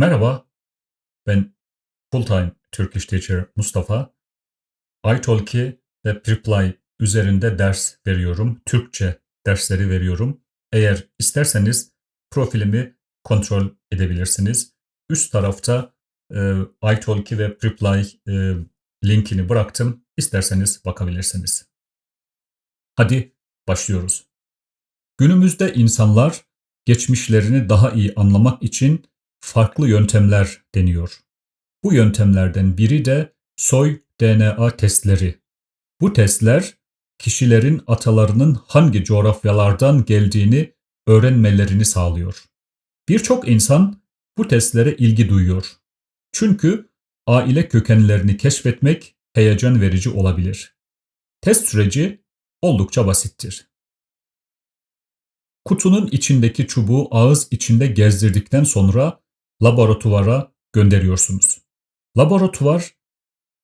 Merhaba, ben full-time Turkish teacher Mustafa. iTalki ve Preply üzerinde ders veriyorum. Türkçe dersleri veriyorum. Eğer isterseniz profilimi kontrol edebilirsiniz. Üst tarafta e, iTalki ve Preply e, linkini bıraktım. İsterseniz bakabilirsiniz. Hadi başlıyoruz. Günümüzde insanlar geçmişlerini daha iyi anlamak için farklı yöntemler deniyor. Bu yöntemlerden biri de soy DNA testleri. Bu testler kişilerin atalarının hangi coğrafyalardan geldiğini öğrenmelerini sağlıyor. Birçok insan bu testlere ilgi duyuyor. Çünkü aile kökenlerini keşfetmek heyecan verici olabilir. Test süreci oldukça basittir. Kutunun içindeki çubuğu ağız içinde gezdirdikten sonra laboratuvara gönderiyorsunuz. Laboratuvar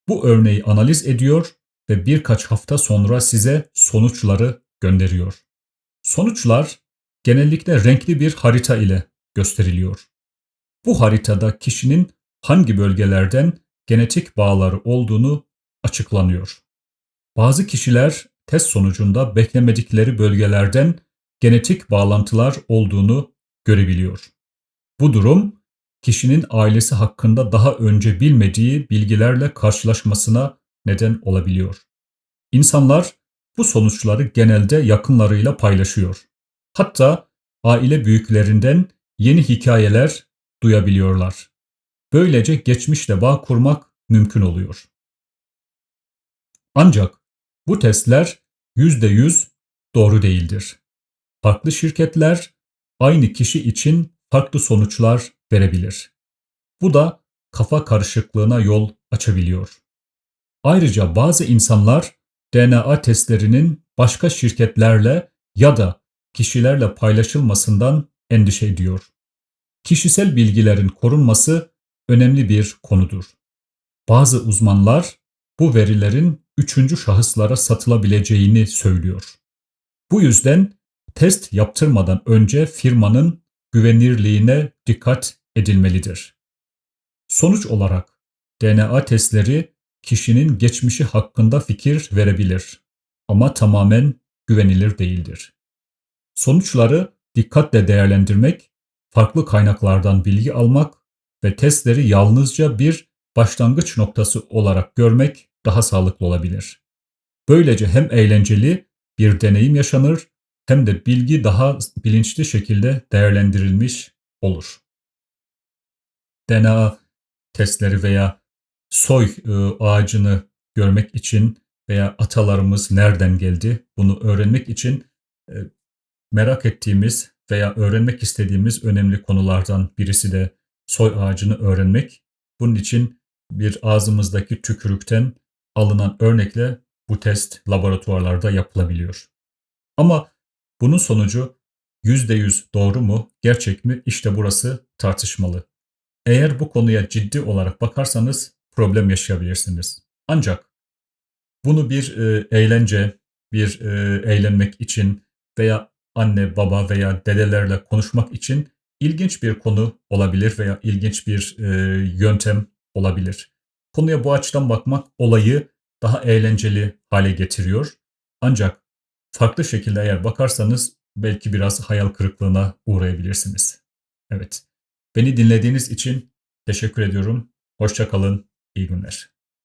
bu örneği analiz ediyor ve birkaç hafta sonra size sonuçları gönderiyor. Sonuçlar genellikle renkli bir harita ile gösteriliyor. Bu haritada kişinin hangi bölgelerden genetik bağları olduğunu açıklanıyor. Bazı kişiler test sonucunda beklemedikleri bölgelerden genetik bağlantılar olduğunu görebiliyor. Bu durum kişinin ailesi hakkında daha önce bilmediği bilgilerle karşılaşmasına neden olabiliyor. İnsanlar bu sonuçları genelde yakınlarıyla paylaşıyor. Hatta aile büyüklerinden yeni hikayeler duyabiliyorlar. Böylece geçmişle bağ kurmak mümkün oluyor. Ancak bu testler %100 doğru değildir. Farklı şirketler aynı kişi için farklı sonuçlar verebilir. Bu da kafa karışıklığına yol açabiliyor. Ayrıca bazı insanlar DNA testlerinin başka şirketlerle ya da kişilerle paylaşılmasından endişe ediyor. Kişisel bilgilerin korunması önemli bir konudur. Bazı uzmanlar bu verilerin üçüncü şahıslara satılabileceğini söylüyor. Bu yüzden test yaptırmadan önce firmanın güvenirliğine dikkat edilmelidir. Sonuç olarak DNA testleri kişinin geçmişi hakkında fikir verebilir ama tamamen güvenilir değildir. Sonuçları dikkatle değerlendirmek, farklı kaynaklardan bilgi almak ve testleri yalnızca bir başlangıç noktası olarak görmek daha sağlıklı olabilir. Böylece hem eğlenceli bir deneyim yaşanır hem de bilgi daha bilinçli şekilde değerlendirilmiş olur. DNA testleri veya soy e, ağacını görmek için veya atalarımız nereden geldi bunu öğrenmek için e, merak ettiğimiz veya öğrenmek istediğimiz önemli konulardan birisi de soy ağacını öğrenmek. Bunun için bir ağzımızdaki tükürükten alınan örnekle bu test laboratuvarlarda yapılabiliyor. Ama bunun sonucu %100 doğru mu, gerçek mi? İşte burası tartışmalı. Eğer bu konuya ciddi olarak bakarsanız problem yaşayabilirsiniz. Ancak bunu bir e, eğlence, bir e, eğlenmek için veya anne, baba veya dedelerle konuşmak için ilginç bir konu olabilir veya ilginç bir e, yöntem olabilir. Konuya bu açıdan bakmak olayı daha eğlenceli hale getiriyor. Ancak farklı şekilde eğer bakarsanız belki biraz hayal kırıklığına uğrayabilirsiniz. Evet. Beni dinlediğiniz için teşekkür ediyorum. Hoşçakalın. İyi günler.